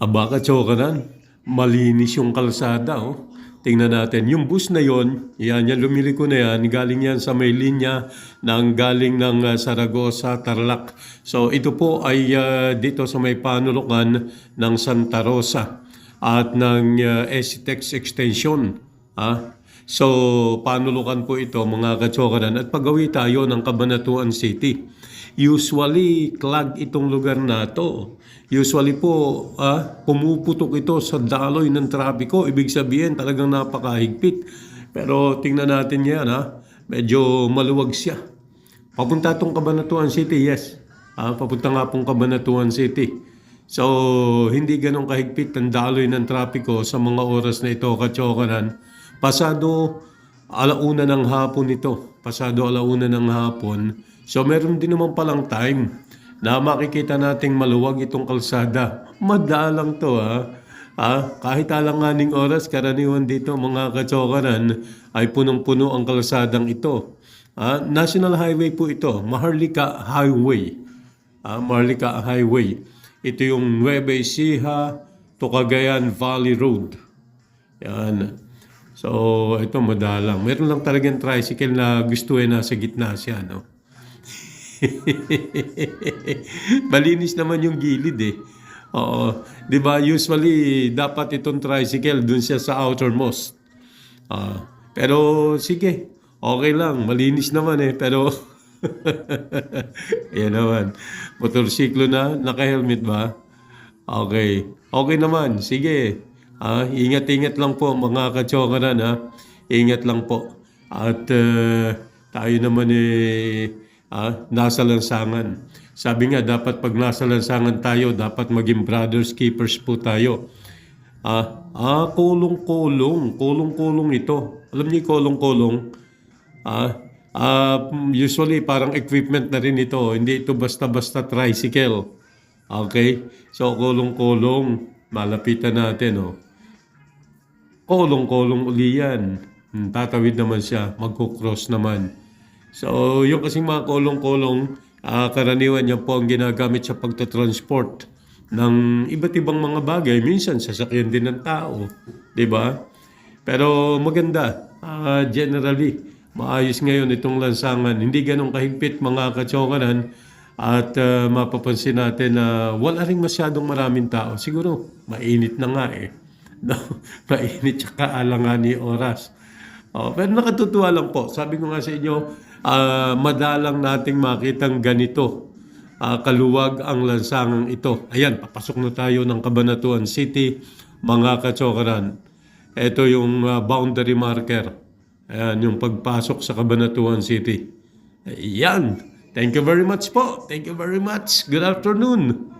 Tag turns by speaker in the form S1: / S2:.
S1: Aba, katsokanan. Malinis yung kalsada, oh. Tingnan natin. Yung bus na yon, yan, yan, lumili ko na yan. Galing yan sa may linya ng galing ng uh, Saragossa, Tarlac. So, ito po ay uh, dito sa may panulukan ng Santa Rosa at ng uh, STEX Extension. Ah. So, panulukan po ito mga katsokanan. At pagawi tayo ng Cabanatuan City. Usually, clog itong lugar na to. Usually po, ah, pumuputok ito sa daloy ng trapiko. Ibig sabihin, talagang napakahigpit. Pero tingnan natin yan, ha? Medyo maluwag siya. Papunta tong Cabanatuan City, yes. Ah, papunta nga pong Cabanatuan City. So, hindi ganong kahigpit ang daloy ng trapiko sa mga oras na ito, katsokanan. Pasado alauna ng hapon ito. Pasado alauna ng hapon. So, meron din naman palang time na makikita nating maluwag itong kalsada. Madalang to ha. Ah, kahit alanganing oras, karaniwan dito mga katsokanan ay punong-puno ang kalsadang ito. Ah, National Highway po ito, Maharlika Highway. Ah, Maharlika Highway. Ito yung Nueva Ecija to Cagayan Valley Road. Yan. So, ito madalang. Meron lang talagang tricycle na gusto eh nasa gitna siya, no? Malinis naman yung gilid eh. Oo. Di ba usually dapat itong tricycle dun siya sa outermost. Ah, pero sige, okay lang. Malinis naman eh. Pero Yan naman. Motorsiklo na, naka-helmet ba? Okay. Okay naman. Sige. Ah, ingat-ingat lang po mga katsokaran ha. Ingat lang po. At uh, tayo naman eh ah, nasa lansangan. Sabi nga dapat pag nasa lansangan tayo, dapat maging brothers keepers po tayo. Ah, ah kulong-kulong, kulong-kulong ito. Alam niyo kulong-kulong? Ah, ah, usually parang equipment na rin ito. Hindi ito basta-basta tricycle. Okay? So kulong-kulong, malapitan natin oh. Kulong-kulong uli yan. Hmm, Tatawid naman siya, magkukross naman. So, yung kasing mga kulong-kulong, ah, karaniwan yan po ang ginagamit sa pagtatransport ng iba't ibang mga bagay. Minsan, sasakyan din ng tao. ba? Pero maganda. Ah, generally, maayos ngayon itong lansangan. Hindi ganong kahigpit mga katsokanan. At ah, mapapansin natin na wala rin masyadong maraming tao. Siguro, mainit na nga eh. No? mainit tsaka alangan oras. Oh, pero nakatutuwa lang po. Sabi ko nga sa inyo, ah, madalang nating makitang ganito. Ah, kaluwag ang lansangang ito. Ayan, papasok na tayo ng Cabanatuan City, mga katsokaran. Ito yung ah, boundary marker. Ayan, yung pagpasok sa Cabanatuan City. Ayan. Thank you very much po. Thank you very much. Good afternoon.